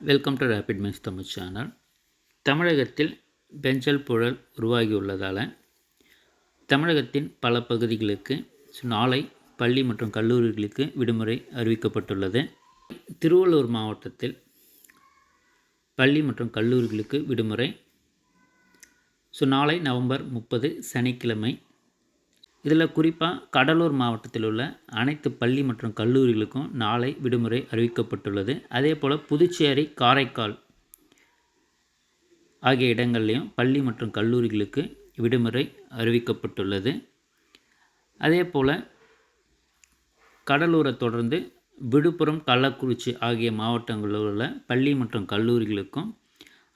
Welcome to rapid mints Tamil channel தமிழகத்தில் பெஞ்சல் புழல் உருவாகியுள்ளதால் தமிழகத்தின் பல பகுதிகளுக்கு நாளை பள்ளி மற்றும் கல்லூரிகளுக்கு விடுமுறை அறிவிக்கப்பட்டுள்ளது. திருவள்ளூர் மாவட்டத்தில் பள்ளி மற்றும் கல்லூரிகளுக்கு விடுமுறை. ஸோ நாளை நவம்பர் முப்பது சனிக்கிழமை இதில் குறிப்பாக கடலூர் மாவட்டத்தில் உள்ள அனைத்து பள்ளி மற்றும் கல்லூரிகளுக்கும் நாளை விடுமுறை அறிவிக்கப்பட்டுள்ளது. அதே போல் புதுச்சேரி காரைக்கால் ஆகிய இடங்கள்லையும் பள்ளி மற்றும் கல்லூரிகளுக்கு விடுமுறை அறிவிக்கப்பட்டுள்ளது. அதே போல் கடலூரை தொடர்ந்து விழுப்புரம் கள்ளக்குறிச்சி ஆகிய மாவட்டங்களில் உள்ள பள்ளி மற்றும் கல்லூரிகளுக்கும்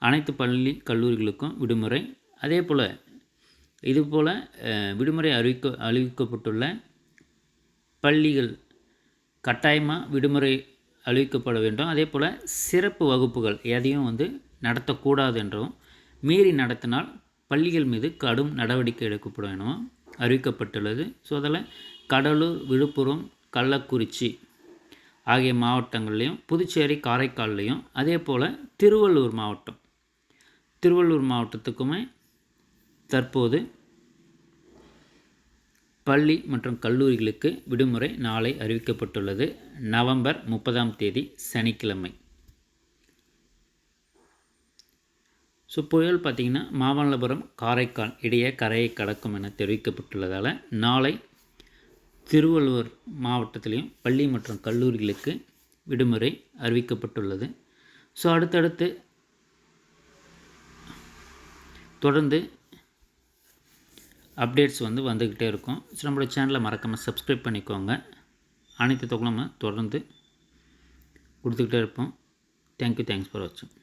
அனைத்து பள்ளி கல்லூரிகளுக்கும் விடுமுறை. அதே போல் இதுபோல் விடுமுறை அறிவிக்க அறிவிக்கப்பட்டுள்ள பள்ளிகள் கட்டாயமாக விடுமுறை அறிவிக்கப்பட வேண்டும். அதே போல் சிறப்பு வகுப்புகள் எதையும் வந்து நடத்தக்கூடாது என்றும் மீறி நடத்தினால் பள்ளிகள் மீது கடும் நடவடிக்கை எடுக்கப்பட வேணும் அறிவிக்கப்பட்டுள்ளது. ஸோ அதில் கடலூர் விழுப்புரம் கள்ளக்குறிச்சி ஆகிய மாவட்டங்கள்லேயும் புதுச்சேரி காரைக்கால்லையும் அதே போல் திருவள்ளூர் மாவட்டம் திருவள்ளூர் மாவட்டத்துக்குமே தற்போது பள்ளி மற்றும் கல்லூரிகளுக்கு விடுமுறை நாளை அறிவிக்கப்பட்டுள்ளது. நவம்பர் முப்பதாம் தேதி சனிக்கிழமை. ஸோ புயல் பார்த்திங்கன்னா மாமல்லபுரம் காரைக்கால் இடையே கரையை கடக்கும் என தெரிவிக்கப்பட்டுள்ளதால் நாளை திருவள்ளுவர் மாவட்டத்திலையும் பள்ளி மற்றும் கல்லூரிகளுக்கு விடுமுறை அறிவிக்கப்பட்டுள்ளது. ஸோ அடுத்தடுத்து தொடர்ந்து அப்டேட்ஸ் வந்து வந்துக்கிட்டே இருக்கும். ஸோ நம்மளோட சேனலை மறக்காமல் சப்ஸ்கிரைப் பண்ணிக்கோங்க. அனைத்து தொகுலும் தொடர்ந்து கொடுத்துக்கிட்டே இருப்போம். தேங்க்யூ தேங்க்ஸ் ஃபார் வாட்சிங்